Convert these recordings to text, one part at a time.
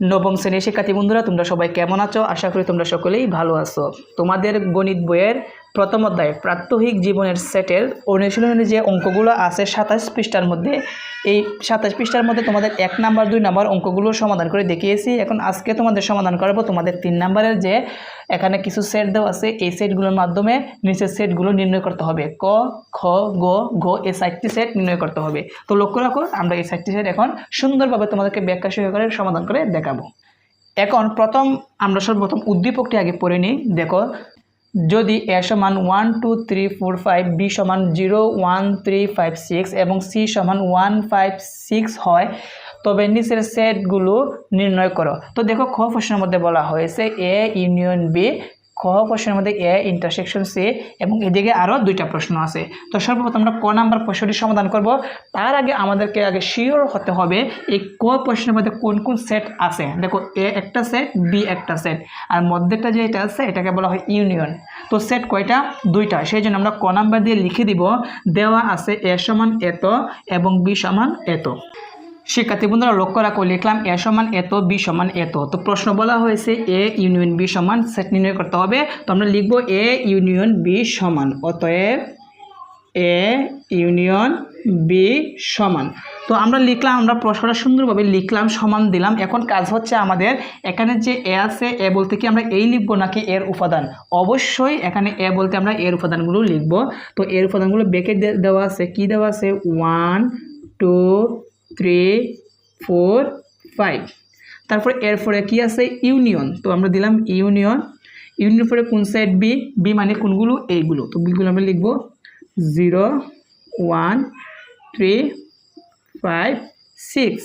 নবম শ্রেণির শিক্ষার্থী বন্ধুরা, তোমরা সবাই কেমন আছো? আশা করি তোমরা সকলেই ভালো আছো। তোমাদের গণিত বইয়ের প্রথম অধ্যায়, প্রাত্যহিক জীবনের সেটের অনুশীলনের যে অঙ্কগুলো আছে সাতাশ পৃষ্ঠার মধ্যে, এই সাতাশ পৃষ্ঠার মধ্যে তোমাদের এক নাম্বার, দুই নাম্বার অঙ্কগুলো সমাধান করে দেখিয়েছি। এখন আজকে তোমাদের সমাধান করাবো তোমাদের তিন নাম্বারের যে এখানে কিছু সেট দেওয়া আছে, এই সেটগুলোর মাধ্যমে নিচের সেটগুলো নির্ণয় করতে হবে। ক, খ, গ, ঘ, এই সাতটি সেট নির্ণয় করতে হবে। তো লক্ষ্য রাখো, আমরা এই সাতটি সেট এখন সুন্দরভাবে তোমাদেরকে ব্যাখ্যা সহকারে সমাধান করে দেখাবো। এখন প্রথম আমরা সর্বপ্রথম উদ্দীপকটি আগে পড়ে নিই। দেখো যদি এ সমান one two three four five B সমান zero one three five six এবং সি সমান ওয়ান ফাইভ সিক্স হয়, তবে নিচের সেটগুলো নির্ণয় করো। তো দেখো খ প্রশ্নের মধ্যে বলা হয়েছে এ ইউনিয়ন বি খ প্রশ্নের মধ্যে এ ইন্টারসেকশন সি এবং এদিকে আরও দুইটা প্রশ্ন আছে। তো সর্বপ্রথম আমরা ক নাম্বার প্রশ্নটি সমাধান করব। তার আগে আমাদেরকে আগে শিওর হতে হবে এই ক প্রশ্নের মধ্যে কোন কোন সেট আছে। দেখো, এ একটা সেট বি একটা সেট আর মধ্যেটা যেটা আছে, এটাকে বলা হয় ইউনিয়ন তো সেট কয়টা? দুইটা। সেই জন্য আমরা ক নাম্বার দিয়ে লিখে দিব, দেওয়া আছে এ সমান এত এবং বি সমান এত। শিক্ষার্থী বন্ধুরা, লক্ষ্য রাখো, লিখলাম এ সমান এত বি সমান এত তো। প্রশ্ন বলা হয়েছে এ ইউনিয়ন বি সমান, সেট নির্ণয় করতে হবে। তো আমরা লিখব এ ইউনিয়ন বি সমান, অতএব এ ইউনিয়ন বি সমান। তো আমরা লিখলাম, আমরা প্রশ্নটা সুন্দরভাবে লিখলাম, সমান দিলাম। এখন কাজ হচ্ছে আমাদের এখানে যে এ আছে, এ বলতে কি আমরা এই লিখব নাকি এর উপাদান? অবশ্যই এখানে এ বলতে আমরা এর উপাদানগুলো লিখব। তো এর উপাদানগুলো বেঁকে দেওয়া আছে, কি দেওয়া আছে? One two three four five তারপর এরপরে কি আছে? ইউনিয়ন তো আমরা দিলাম ইউনিয়ন ইউনিয়ন পরে কোন সাইড বি বি মানে কোনগুলো? এইগুলো। তো বিগুলো আমরা লিখব zero one three five six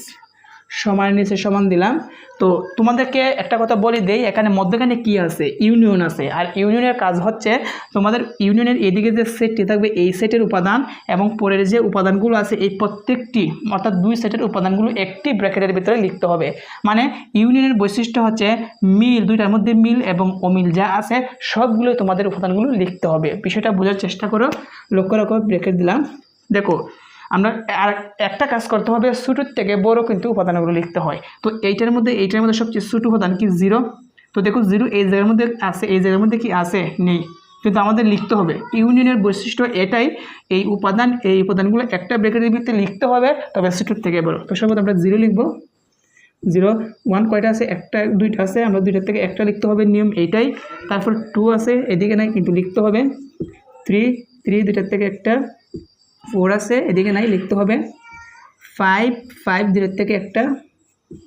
সমান নিচে সমান দিলাম। তো তোমাদেরকে একটা কথা বলে দেই, এখানে মধ্যখানে কি আছে? ইউনিয়ন আছে। আর ইউনিয়নের কাজ হচ্ছে তোমাদের ইউনিয়নের এদিকে যে সেটটি থাকবে, এই সেটের উপাদান এবং পরের যে উপাদানগুলো আছে, এই প্রত্যেকটি, অর্থাৎ দুই সেটের উপাদানগুলো একটি ব্র্যাকেটের ভিতরে লিখতে হবে। মানে ইউনিয়নের বৈশিষ্ট্য হচ্ছে মিল, দুইটার মধ্যে মিল এবং অমিল যা আছে, সবগুলো তোমাদের উপাদানগুলো লিখতে হবে। বিষয়টা বোঝার চেষ্টা করো। লক্ষ্য রাখো, ব্র্যাকেট দিলাম। দেখো আমরা আর একটা কাজ করতে হবে ছোটোর থেকে বড় কিন্তু উপাদানগুলো লিখতে হয়। তো এইটার মধ্যে এইটার মধ্যে সবচেয়ে ছোটো উপাদান কি? জিরো। তো দেখো, জিরো এই জায়গার মধ্যে আছে, এই জায়গার মধ্যে কি আছে? নেই। কিন্তু আমাদের লিখতে হবে। ইউনিয়নের বৈশিষ্ট্য এটাই, এই উপাদান, এই উপাদানগুলো একটা ব্রেকেটের ভিতরে লিখতে হবে, তবে ছোটোর থেকে বড়। তো সর্বত আমরা জিরো লিখব। জিরো, ওয়ান কয়টা আছে? একটা, দুইটা আছে। আমরা দুইটার থেকে একটা লিখতে হবে, নিয়ম এইটাই। তারপর টু আছে, এদিকে নাই, কিন্তু লিখতে হবে। থ্রি থ্রি, দুইটার থেকে একটা। ফোর আছে, এদিকে নাই, লিখতে হবে ফাইভ ফাইভ দুইটার থেকে একটা,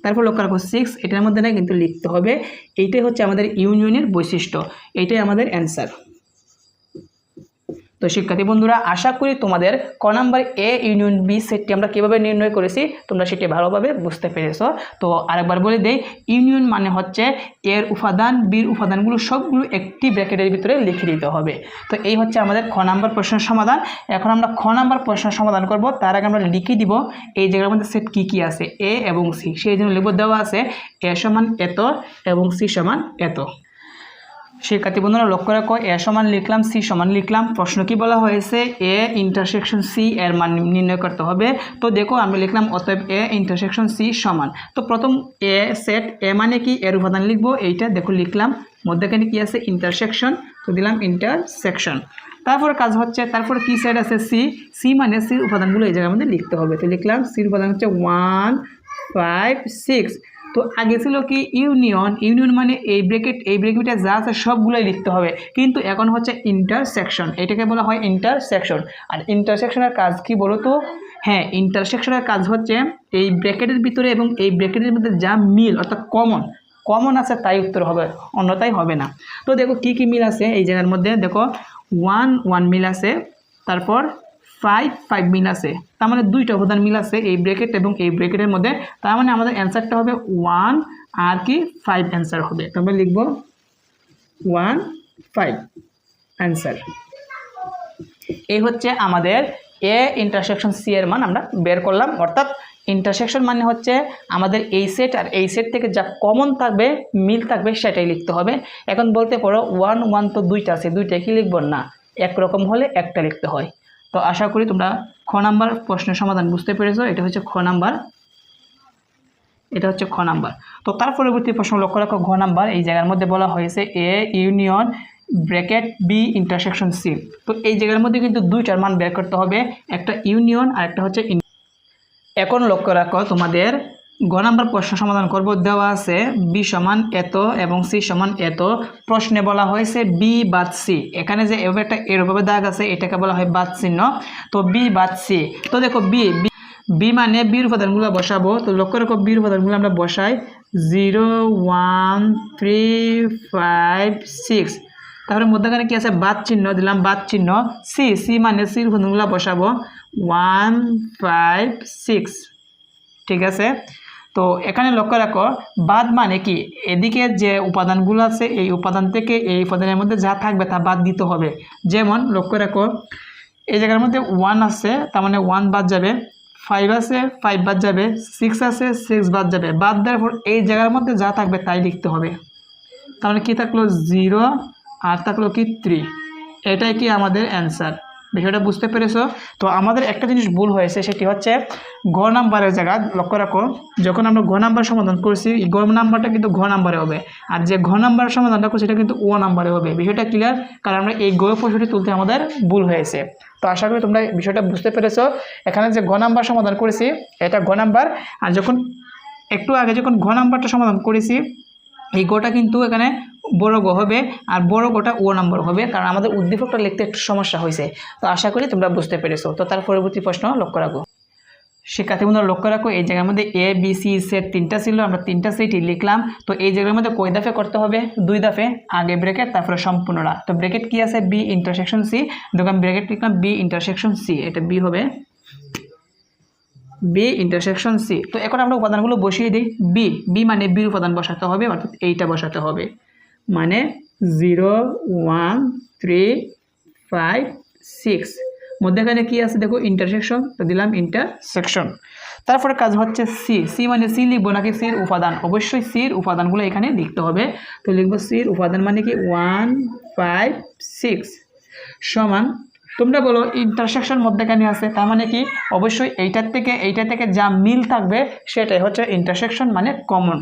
তারপর লক্ষ্য রাখো সিক্স এটার মধ্যে নাই কিন্তু লিখতে হবে। এইটাই হচ্ছে আমাদের ইউনিয়নের বৈশিষ্ট্য, এইটাই আমাদের অ্যান্সার তো শিক্ষার্থী বন্ধুরা, আশা করি তোমাদের ক নাম্বার এ ইউনিয়ন বি সেটটি আমরা কীভাবে নির্ণয় করেছি, তোমরা সেটি ভালোভাবে বুঝতে পেরেছ। তো আরেকবার বলে দেই, ইউনিয়ন মানে হচ্ছে এর উপাদান, বির উপাদানগুলো সবগুলো একটি ব্র্যাকেটের ভিতরে লিখে দিতে হবে। তো এই হচ্ছে আমাদের খ নাম্বার প্রশ্নের সমাধান। এখন আমরা খ নাম্বার প্রশ্নের সমাধান করব, তার আগে আমরা লিখে দিব এই জায়গার মধ্যে সেট কী কী আছে, এ এবং সি, সেই জন্য লিখব দেওয়া আছে এ সমান এত এবং সি সমান এত। শিক্ষার্থী বন্ধুরা লক্ষ্য রাখো, এ সমান লিখলাম, সি সমান লিখলাম। প্রশ্ন কি বলা হয়েছে? এ ইন্টারসেকশন সি এর মান নির্ণয় করতে হবে। তো দেখো, আমি লিখলাম, অতএব এ ইন্টারসেকশন সি সমান। তো প্রথম এ সেট এ মানে কি? এর উপাদান লিখব, এইটা দেখো লিখলাম। মধ্যখানে কি আছে? ইন্টারসেকশন তো দিলাম ইন্টারসেকশন তারপর কাজ হচ্ছে, তারপর কি সেট আছে? সি। সি মানে সির উপাদানগুলো এই জায়গার মধ্যে লিখতে হবে। তো লিখলাম সির উপাদান হচ্ছে ওয়ান ফাইভ সিক্স তো আগে ছিল কি ইউনিয়ন ইউনিয়ন মানে এই ব্রেকেট এই ব্রেকেটে যা আছে সবগুলোই লিখতে হবে। কিন্তু এখন হচ্ছে ইন্টারসেকশন এটাকে বলা হয় ইন্টারসেকশন আর ইন্টারসেকশনের কাজ কি বলো তো হ্যাঁ ইন্টারসেকশনের কাজ হচ্ছে এই ব্রেকেটের ভিতরে এবং এই ব্রেকেটের মধ্যে যা মিল, অর্থাৎ কমন কমন আছে তাই উত্তর হবে অন্যতাই হবে না। তো দেখো কি কি মিল আছে এই জায়গার মধ্যে? দেখো ওয়ান ওয়ান মিল আছে, তারপর ফাইভ ফাইভ মিল আছে। তার মানে দুইটা উপাদান মিল আছে এই ব্রেকেট এবং এই ব্রেকেটের মধ্যে। তার মানে আমাদের অ্যান্সারটা হবে ওয়ান আর কি ফাইভ অ্যান্সার হবে। তো আমরা লিখব ওয়ান ফাইভ অ্যান্সার এই হচ্ছে আমাদের এ ইন্টারসেকশন সি এর মান আমরা বের করলাম। অর্থাৎ ইন্টারসেকশন মানে হচ্ছে আমাদের এই সেট আর এই সেট থেকে যা কমন থাকবে, মিল থাকবে সেটাই লিখতে হবে। এখন বলতে পারো ওয়ান ওয়ান তো দুইটা আছে দুইটা কি লিখব? না, একরকম হলে একটা লিখতে হয়। তো আশা করি তোমরা খ নাম্বার প্রশ্নের সমাধান বুঝতে পেরেছ। এটা হচ্ছে খ নাম্বার। এটা হচ্ছে খ নাম্বার। তো তার পরবর্তী প্রশ্ন লক্ষ্য রাখো ঘ নাম্বার এই জায়গার মধ্যে বলা হয়েছে A union bracket B intersection C তো এই জায়গার মধ্যে কিন্তু দুইটার মান বের করতে হবে, একটা ইউনিয়ন আর একটা হচ্ছে এখন লক্ষ্য রাখো তোমাদের গ নাম্বার প্রশ্ন সমাধান করব। দেওয়া আছে বি সমান এত এবং সি সমান এত। প্রশ্নে বলা হয়েছে বি বাদ সি এখানে যে এভাবে একটা এরভাবে দাগ আছে, এটাকে বলা হয় বাদ চিহ্ন। তো বি বাদ সি তো দেখো বি বি মানে বির উপাদানগুলো বসাবো। তো লক্ষ্য রাখো বির উপাদানগুলো আমরা বসাই। Zero, one, three, five, six. তারপরে মধ্যখানে কি আছে? বাদ চিহ্ন, দিলাম বাদ চিহ্ন। সি সি মানে সির উপাদানগুলো বসাবো। One, five, six. ঠিক আছে? তো এখানে লক্ষ্য রাখো, বাদ মানে কি? এদিকে যে উপাদানগুলো আছে, এই উপাদান থেকে এই উপাদানের মধ্যে যা থাকবে তা বাদ দিতে হবে। যেমন লক্ষ্য রাখো, এই জায়গার মধ্যে ওয়ান আছে, তার মানে ওয়ান বাদ যাবে ফাইভ আছে ফাইভ বাদ যাবে সিক্স আছে সিক্স বাদ যাবে। বাদ দেওয়ার পর এই জায়গার মধ্যে যা থাকবে তাই লিখতে হবে। তার মানে কী থাকল? জিরো আর থাকল কি? থ্রি এটাই কি আমাদের অ্যান্সার বিষয়টা বুঝতে পেরেছ? তো আমাদের একটা জিনিস ভুল হয়েছে, সেটি হচ্ছে ঘ নাম্বারের জায়গা লক্ষ্য রাখো। যখন আমরা ঘ নাম্বার সমাধান করছি ঘ নাম্বারটা কিন্তু ঘ নাম্বারে হবে। আর যে ঘ নাম্বার সমাধানটা করছি, সেটা কিন্তু ও নাম্বারে হবে। বিষয়টা ক্লিয়ার কারণ আমরা এই গ প্রশ্নটি তুলতে আমাদের ভুল হয়েছে। তো আশা করি তোমরা বিষয়টা বুঝতে পেরেছ। এখানে যে ঘ নাম্বার সমাধান করেছি, এটা ঘ নাম্বার। আর যখন, একটু আগে যখন ঘ নাম্বারটা সমাধান করেছি, এই গোটা কিন্তু এখানে বড় গ হবে আর বড় গোটা ও নম্বর হবে, কারণ আমাদের উদ্দীপকটা লিখতে একটু সমস্যা হয়েছে। তো আশা করি তোমরা বুঝতে পেরেছ। তো তার পরবর্তী প্রশ্ন লক্ষ্য রাখো। শিক্ষার্থী বন্ধুরা, লক্ষ্য রাখো, এই জায়গার মধ্যে এ বি সি সেট তিনটা ছিল, আমরা তিনটা সেটই লিখলাম। তো এই জায়গার মধ্যে কয় দাফে করতে হবে? দুই দাফে, আগে ব্রেকেট তারপরে সম্পূর্ণরা। তো ব্রেকেট কি আছে? বি ইন্টারসেকশন সি দেখো, আমি ব্রেকেট লিখলাম বি ইন্টারসেকশন সি এটা বি হবে। বি ইন্টারসেকশন সি তো এখন আমরা উপাদানগুলো বসিয়ে দিই। বি বি মানে বির উপাদান বসাতে হবে, অর্থাৎ এইটা বসাতে হবে। মানে zero one three five six. মধ্যেখানে কি আছে দেখো? ইন্টারসেকশন তো দিলাম ইন্টারসেকশন তারপরে কাজ হচ্ছে সি সি মানে সি লিখব নাকি সির উপাদান? অবশ্যই সির উপাদানগুলো এখানে লিখতে হবে। তো লিখব সির উপাদান মানে কি? ওয়ান ফাইভ সিক্স সমান তোমরা বলো ইন্টারসেকশন মধ্যেখানে আছে, তার মানে কি? অবশ্যই এইটার থেকে, এইটা থেকে যা মিল থাকবে, সেটাই হচ্ছে ইন্টারসেকশন মানে কমন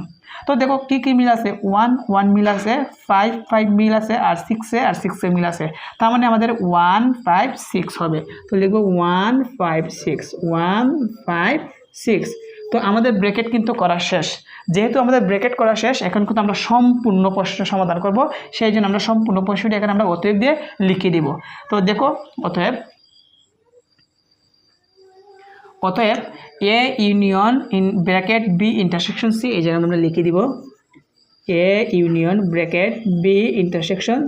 তো দেখো, কি কী মিল আছে? ওয়ান ওয়ান মিল আছে ফাইভ ফাইভ মিল আছে, আর সিক্সে আর সিক্সে মিল আছে। তার মানে আমাদের ওয়ান ফাইভ সিক্স হবে। তো লিখব one five six one five six তো আমাদের ব্রেকেট কিন্তু করা শেষ। যেহেতু আমাদের ব্রেকেট করা শেষ, এখন কিন্তু আমরা সম্পূর্ণ প্রশ্ন সমাধান করব। সেই জন্য আমরা সম্পূর্ণ প্রশ্নটি এখানে আমরা অতএব দিয়ে লিখে দিব। তো দেখো, অতএব অতএব A union in bracket B intersection C এই জায়গায় আমরা লিখে দিব। A union bracket B intersection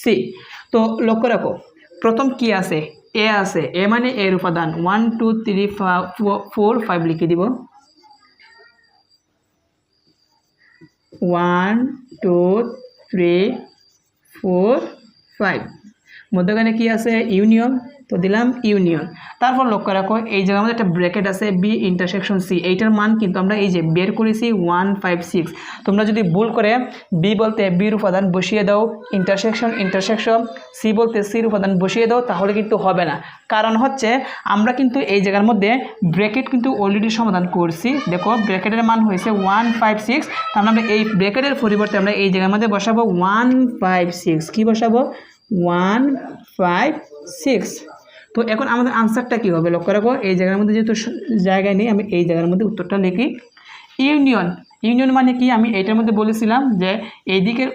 C তো লক্ষ্য রাখো, প্রথম কি আছে? এ আছে। এ মানে এর উপাদান। One two three four five লিখে দিব। One two three four five মধ্যখানে কি আছে? ইউনিয়ন তো দিলাম ইউনিয়ন তারপর লক্ষ্য রাখো, এই জায়গার মধ্যে একটা ব্র্যাকেট আছে বি ইন্টারসেকশন সি এইটার মান কিন্তু আমরা এই যে বের করেছি ওয়ান ফাইভ সিক্স তোমরা যদি ভুল করে বি বলতে বির উপাদান বসিয়ে দাও ইন্টারসেকশন ইন্টারসেকশন সি বলতে সির উপাদান বসিয়ে দাও, তাহলে কিন্তু হবে না। কারণ হচ্ছে, আমরা কিন্তু এই জায়গার মধ্যে ব্র্যাকেট কিন্তু অলরেডি সমাধান করছি। দেখো ব্র্যাকেটের মান হয়েছে ওয়ান ফাইভ সিক্স তার আমরা এই ব্র্যাকেটের পরিবর্তে আমরা এই জায়গার মধ্যে বসাবো ওয়ান ফাইভ সিক্স কী বসাবো? ওয়ান ফাইভ সিক্স তো এখন আমাদের আনসারটা কী হবে? লক্ষ্য রাখো, এই জায়গার মধ্যে যেহেতু জায়গায় নেই, আমি এই জায়গার মধ্যে উত্তরটা লিখি। ইউনিয়ন ইউনিয়ন মানে কি? আমি এইটার মধ্যে বলেছিলাম যে এই দিকের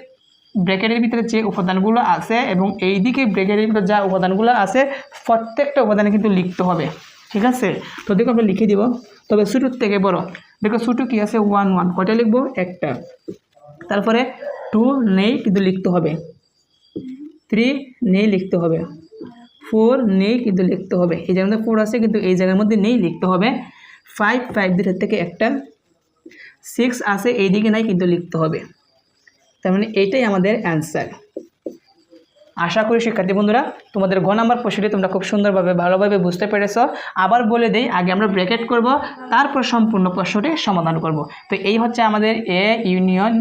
ব্র্যাকেটের ভিতরে যে উপাদানগুলো আছে এবং এই দিকে ব্র্যাকেটের ভিতরে যা উপাদানগুলো আছে, প্রত্যেকটা উপাদানে কিন্তু লিখতে হবে। ঠিক আছে? তো দেখো আমরা লিখে দিব। তবে ছোটোর থেকে বড় দেখো ছোটো কী আছে? ওয়ান ওয়ান কয়টা লিখব? একটা। তারপরে টু নেই কিন্তু লিখতে হবে। থ্রি নেই লিখতে হবে। ফোর নেই কিন্তু লিখতে হবে। এই জায়গার মধ্যে ফোর আছে কিন্তু এই জায়গার মধ্যে নেই লিখতে হবে। ফাইভ ফাইভ দুটার থেকে একটা সিক্স আছে এই দিকে নাই কিন্তু লিখতে হবে। তার মানে এইটাই আমাদের অ্যান্সার আশা করি শিক্ষার্থী বন্ধুরা, তোমাদের ঘ নাম্বার প্রশ্নটি তোমরা খুব সুন্দরভাবে, ভালোভাবে বুঝতে পেরেছ। আবার বলে দেই, আগে আমরা ব্র্যাকেট করব, তারপর সম্পূর্ণ প্রশ্নটি সমাধান করব। তো এই হচ্ছে আমাদের A union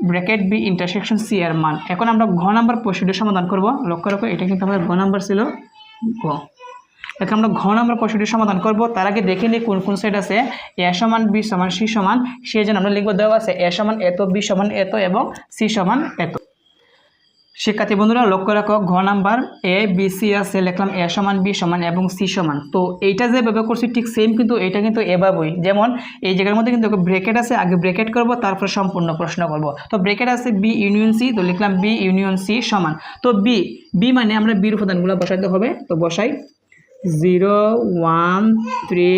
bracket B intersection C এর মান। এখন আমরা ঘ নাম্বার প্রশ্নটি সমাধান করব। লক্ষ্য রাখো, এটা কিন্তু আমাদের ঘ নাম্বার ছিল ঘ। এখন আমরা ঘ নাম্বার প্রশ্নটি সমাধান করব। তার আগে দেখে নিই কোন কোন সাইড আছে। এ সমান বি সমান সি সমান। সেই জন্য আমরা লিখব দেওয়া আছে এ সমান এত বি সমান এত এবং সি সমান এত। শিক্ষার্থী বন্ধুরা, লক্ষ্য রাখো, ঘ নাম্বার, এ, বি, সি আছে লিখলাম এ সমান, বি সমান এবং সি সমান। তো এইটা যে ব্যবহার করছি ঠিক সেম কিন্তু এটা কিন্তু এভাবেই। যেমন এই জায়গার মধ্যে কিন্তু ব্রেকেট আছে, আগে ব্রেকেট করব, তারপর সম্পূর্ণ প্রশ্ন করব। তো ব্রেকেট আছে বি ইউনিয়ন সি, তো লিখলাম বি ইউনিয়ন সি সমান। তো বি বি মানে আমরা বির উপাদানগুলো বসাইতে হবে। তো বসাই, zero, one, three,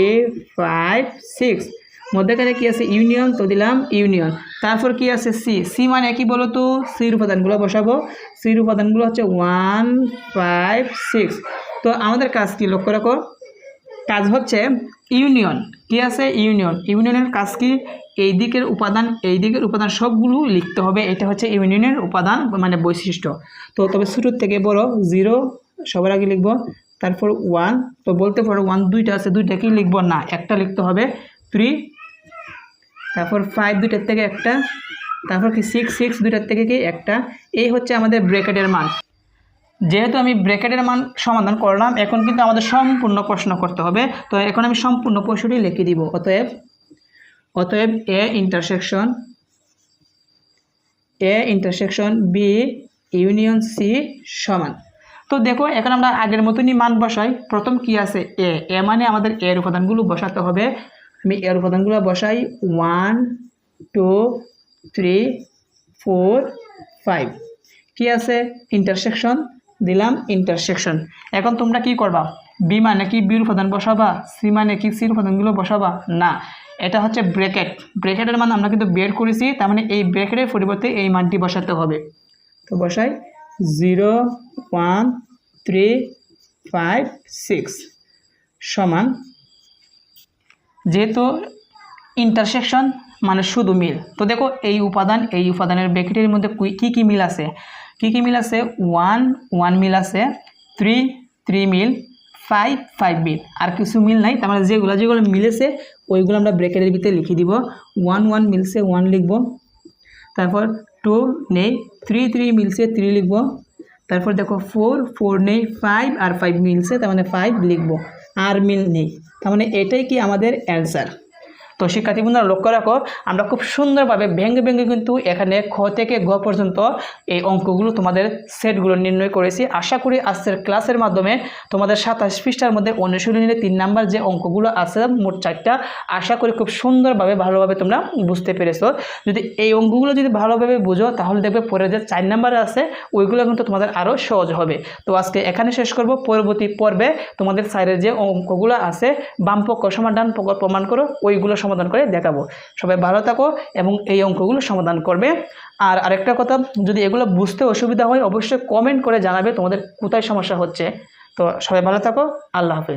five, six. মধ্যেখানে কি আছে? ইউনিয়ন, তো দিলাম ইউনিয়ন। তারপর কি আছে? সি। সি মানে কি বলো তো সির উপাদানগুলো বসাবো। সির উপাদানগুলো হচ্ছে ওয়ান, ফাইভ, সিক্স। তো আমাদের কাজ কি? লক্ষ্য রাখো। কাজ হচ্ছে ইউনিয়ন। কি আছে? ইউনিয়ন। ইউনিয়নের কাজ কি? এই দিকের উপাদান, এই দিকের উপাদান সবগুলো লিখতে হবে। এটা হচ্ছে ইউনিয়নের উপাদান মানে বৈশিষ্ট্য। তো তবে শুরুর থেকে বড় জিরো, সবার আগে লিখব। তারপর ওয়ান। তো বলতে পারো ওয়ান দুইটা আছে, দুইটা কি লিখব? না, একটা লিখতে হবে। থ্রি তারপর ফাইভ দুইটার থেকে একটা, তারপর কি সিক্স সিক্স দুইটার থেকে কি একটা, এই হচ্ছে আমাদের ব্রেকেটের মান। যেহেতু আমি ব্রেকেটের মান সমাধান করলাম, এখন কিন্তু আমাদের সম্পূর্ণ প্রশ্ন করতে হবে। তো এখন আমি সম্পূর্ণ প্রশ্নটি লিখে দিব। অতএব অতএব A intersection A intersection B union C সমান। তো দেখো, এখন আমরা আগের মতনই মান বসাই। প্রথম কি আছে? এ এ মানে আমাদের এর উপাদানগুলো বসাতে হবে। আমি এর উপাদানগুলো বসাই। One two three four five কি আছে? ইন্টারসেকশন দিলাম ইন্টারসেকশন এখন তোমরা কি করবা? বি মানে কি বির উপাদান বসাবা? সি মানে কি সির উপাদানগুলো বসাবা? না। এটা হচ্ছে ব্রেকেট ব্রেকেটের মান আমরা কিন্তু বের করেছি, তার মানে এই ব্রেকেটের পরিবর্তে এই মানটি বসাতে হবে। তো বসাই। Zero one three five six সমান যেহেতু ইন্টারসেকশন মানে শুধু মিল। তো দেখো এই উপাদান, এই উপাদানের ব্র্যাকেটের মধ্যে কি কি মিল আছে? কি কি মিল আছে? ওয়ান ওয়ান মিল আছে থ্রি থ্রি মিল ফাইভ ফাইভ মিল। আর কিছু মিল নাই, তার মানে যেগুলো যেগুলো মিলেছে ওইগুলো আমরা ব্র্যাকেটের ভিতরে লিখে দিব। ওয়ান ওয়ান মিলছে ওয়ান লিখব। তারপর টু নেই থ্রি থ্রি মিলছে থ্রি লিখব। তারপর দেখো ফোর ফোর নেই ফাইভ আর ফাইভ মিলছে তার মানে ফাইভ লিখব। আর মিল নেই। তার মানে এটাই কি আমাদের অ্যান্সার তো শিক্ষার্থী বন্ধুরা লক্ষ্য রাখো, আমরা খুব সুন্দরভাবে ভেঙে ভেঙে কিন্তু এখানে খ থেকে গ পর্যন্ত এই অঙ্কগুলো তোমাদের সেটগুলো নির্ণয় করেছি। আশা করি আজকের ক্লাসের মাধ্যমে তোমাদের সাতাশ পৃষ্ঠার মধ্যে অনুশীলনীর তিন নাম্বার যে অঙ্কগুলো আছে, মোট চারটা, আশা করি খুব সুন্দরভাবে ভালোভাবে তোমরা বুঝতে পেরেছ। যদি এই অঙ্কগুলো যদি ভালোভাবে বুঝো, তাহলে দেখবে পরে যে চার নাম্বার আছে, ওইগুলো কিন্তু তোমাদের আরও সহজ হবে। তো আজকে এখানে শেষ করব, পরবর্তী পর্বে তোমাদের সাইডের যে অঙ্কগুলো আছে বাম পক্ষ সমান ডান পক্ষ প্রমাণ করো, ওইগুলো সমাধান করে দেখাবো। সবাই ভালো থাকো এবং এই অঙ্কগুলো সমাধান করবে। আর আরেকটা কথা, যদি এগুলো বুঝতে অসুবিধা হয়, অবশ্যই কমেন্ট করে জানাবে তোমাদের কোথায় সমস্যা হচ্ছে। তো সবাই ভালো থাকো, আল্লাহ হাফিজ।